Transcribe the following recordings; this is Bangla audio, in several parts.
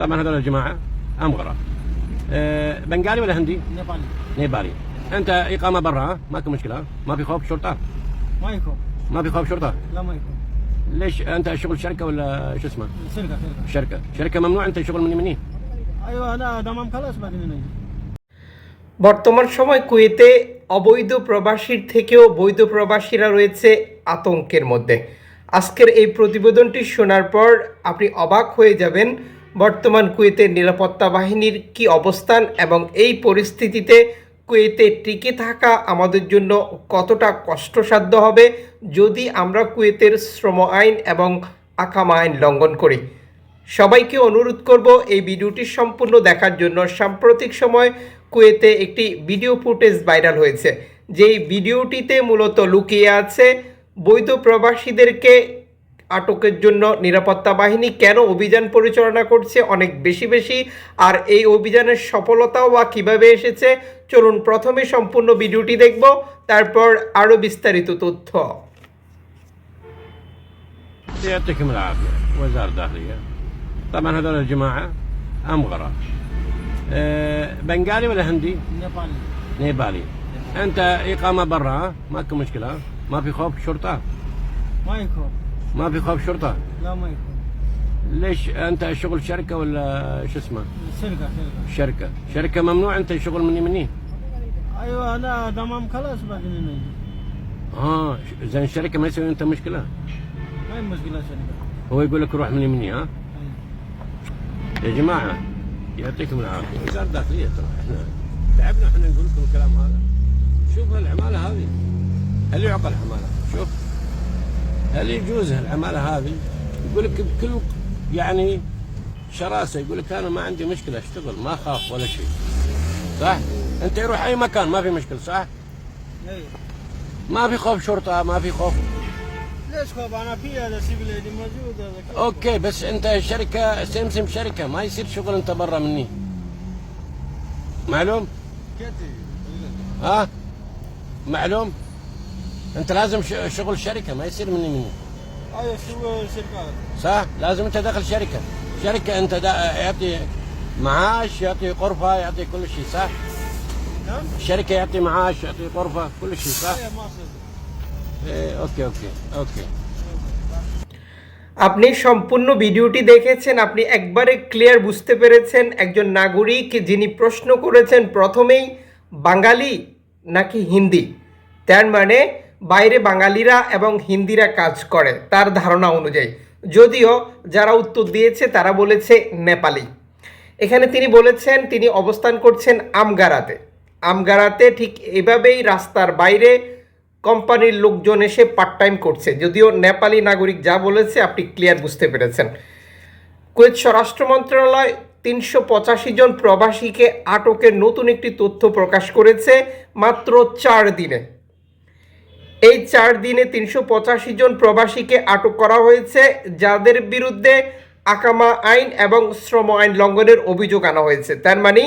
طبعا هذول الجماعه امغره أه بنغالي ولا هندي؟ نيبالي نيبالي انت اقامه برا ها؟ ماكو مشكله ها؟ ما في خوف شرطه؟ ما يكون ما في خوف شرطه؟ لا ما يكون ليش انت شغل شركه ولا شو اسمه؟ سرقة سرقة شركه شركه ممنوع انت شغل من يمني ايوه انا تمام خلاص بعدين نجي বর্তমান সময় কুয়েতে অবৈধ প্রবাসীর থেকেও বৈধ প্রবাসীরা রয়েছে আতঙ্কের মধ্যে আজকের এই প্রতিবেদনটি শোনার পর আপনি অবাক হয়ে যাবেন বর্তমান কুয়েতের নিরাপত্তা বাহিনীর কি অবস্থান এবং এই পরিস্থিতিতে কুয়েতে টিকে থাকা আমাদের জন্য কতটা কষ্টসাধ্য হবে যদি আমরা কুয়েতের শ্রম আইন এবং আকামা আইন লঙ্ঘন করি? সবাইকে অনুরোধ করব এই ভিডিওটি সম্পূর্ণ দেখার জন্য সাম্প্রতিক সময় কুয়েতে একটি ভিডিও ফুটেজ ভাইরাল হয়েছে। যেই ভিডিওটিতে মূলত লুকিয়ে আছে বৈধ প্রবাসীদেরকে আটকের জন্য নিরাপত্তা বাহিনী কেন অভিযান পরিচালনা করছে অনেক বেশি বেশি আর এই অভিযানের সফলতাও বা কীভাবে এসেছে চলুন প্রথমে সম্পূর্ণ ভিডিওটি দেখব তারপর আরও বিস্তারিত তথ্য يعطيكم العافيه وزاره الداخليه طبعا هذول الجماعه امغره أه بنغالي ولا هندي؟ نيبالي نيبالي انت اقامه برا ها؟ ماكو مشكله ها؟ ما في خوف شرطه؟ ما يكون ما في خوف شرطة؟ لا ما يكون ليش أنت شغل شركة ولا شو اسمه؟ سرقة شركة. شركة. ممنوع أنت شغل من يمني أيوه أنا تمام خلاص بعدين نجي آه زين الشركة ما يسوي أنت مشكلة؟ ما هي مشكلة سرقة هو يقول لك روح من يمني ها؟ أيوة. يا جماعة يعطيكم العافية. وزارة الداخلية ترى إحنا تعبنا إحنا نقول لكم الكلام هذا. شوف العماله هذه. هل يعقل حماله شوف. هل يجوز العماله هذه يقول لك بكل يعني شراسة يقول لك أنا ما عندي مشكلة أشتغل ما أخاف ولا شيء. صح؟ أنت يروح أي مكان ما في مشكلة صح؟ أيوه ما في خوف شرطة ما في خوف. ليش خوف؟ أنا في هذا سيفل ايدي موجود هذا. أوكي بس أنت شركة سمسم شركة ما يصير شغل أنت برا مني. معلوم؟ كتي ها؟ معلوم؟ انت لازم ش- شغل شركه ما يصير مني مني ايوه شو شركة صح لازم انت داخل شركه شركه انت دا يعطي معاش يعطي غرفه يعطي كل شيء صح نعم الشركه يعطي معاش يعطي غرفه كل شيء صح ايوه ما صدق ايه اوكي اوكي اوكي আপনি সম্পূর্ণ ভিডিওটি দেখেছেন আপনি একবারে ক্লিয়ার বুঝতে পেরেছেন একজন নাগরিক যিনি প্রশ্ন করেছেন প্রথমেই বাঙালি নাকি হিন্দি তার মানে বাইরে বাঙালিরা এবং হিন্দিরা কাজ করে, তার ধারণা অনুযায়ী। যদিও যারা উত্তর দিয়েছে, তারা বলেছে নেপালি। এখানে তিনি বলেছেন, তিনি অবস্থান করছেন আমগারাতে। আমগারাতে ঠিক এভাবেই রাস্তার বাইরে কোম্পানির লোকজন এসে পার্ট টাইম করছে। যদিও নেপালি নাগরিক যা বলেছে, আপনি ক্লিয়ার বুঝতে পেরেছেন। কুয়েত স্বরাষ্ট্র মন্ত্রণালয় তিনশো পঁচাশি জন প্রবাসীকে আটকের নতুন একটি তথ্য প্রকাশ করেছে মাত্র চার দিনে। এই চার দিনে তিনশো পঁচাশি জন প্রবাসীকে আটক করা হয়েছে, যাদের বিরুদ্ধে আকামা আইন এবং শ্রম আইন লঙ্ঘনের অভিযোগ আনা হয়েছে। তার মানে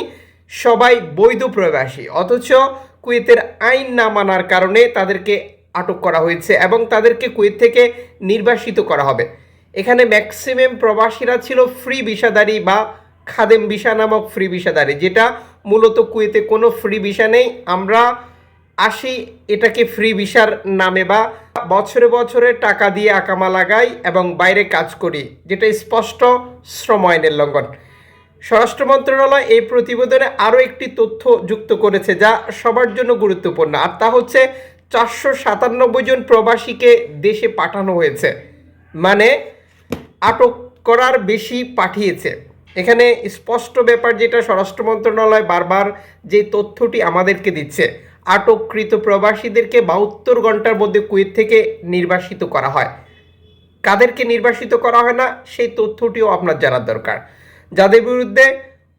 সবাই বৈধ প্রবাসী। অথচ কুয়েতের আইন না মানার কারণে তাদেরকে আটক করা হয়েছে এবং তাদেরকে কুয়েত থেকে নির্বাসিত করা হবে। এখানে ম্যাক্সিমাম প্রবাসীরা ছিল ফ্রি ভিসাদারি বা খাদেম ভিসা নামক ফ্রি ভিসাদারি যেটা মূলত কুয়েতে কোনো ফ্রি ভিসা নেই। আমরা আসি এটাকে ফ্রি ভিসার নামে বা বছরে বছরে টাকা দিয়ে আকামা লাগাই এবং বাইরে কাজ করি, যেটা স্পষ্ট শ্রম আইনের লঙ্ঘন। স্বরাষ্ট্র মন্ত্রণালয় এই প্রতিবেদনে আরও একটি তথ্য যুক্ত করেছে যা সবার জন্য গুরুত্বপূর্ণ, আর তা হচ্ছে চারশো সাতানব্বই জন প্রবাসীকে দেশে পাঠানো হয়েছে মানে আটক করার বেশি পাঠিয়েছে। এখানে স্পষ্ট ব্যাপার যেটা স্বরাষ্ট্র মন্ত্রণালয় বারবার যে তথ্যটি আমাদেরকে দিচ্ছে আটককৃত প্রবাসীদেরকে বাহাত্তর ঘণ্টার মধ্যে কুয়েত থেকে নির্বাসিত করা হয়। কাদেরকে নির্বাসিত করা হয় না, সেই তথ্যটিও আপনার জানার দরকার। যাদের বিরুদ্ধে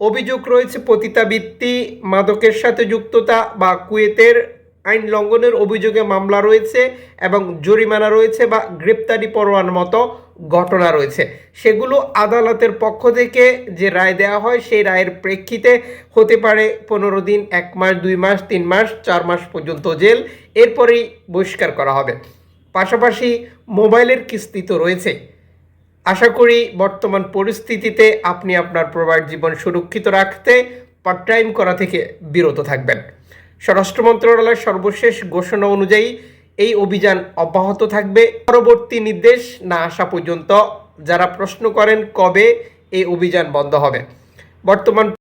অভিযোগ রয়েছে পতিতাবৃত্তি, মাদকের সাথে যুক্ততা বা কুয়েতের আইন লঙ্ঘনের অভিযোগে মামলা রয়েছে এবং জরিমানা রয়েছে বা গ্রেপ্তারি পরোয়ার মতো ঘটনা রয়েছে। সেগুলো আদালতের পক্ষ থেকে যে রায় দেওয়া হয়, সেই রায়ের প্রেক্ষিতে হতে পারে পনেরো দিন, এক মাস, দুই মাস, তিন মাস, চার মাস পর্যন্ত জেল। এরপরেই বহিষ্কার করা হবে। পাশাপাশি মোবাইলের কিস্তি তো রয়েছে। আশা করি বর্তমান পরিস্থিতিতে আপনি আপনার প্রবাস জীবন সুরক্ষিত রাখতে পার্ট টাইম করা থেকে বিরত থাকবেন। স্বরাষ্ট্র মন্ত্রণালয়ের সর্বশেষ ঘোষণা অনুযায়ী এই অভিযান অব্যাহত থাকবে। পরবর্তী নির্দেশ না আসা পর্যন্ত যারা প্রশ্ন করেন কবে এই অভিযান বন্ধ হবে। বর্তমান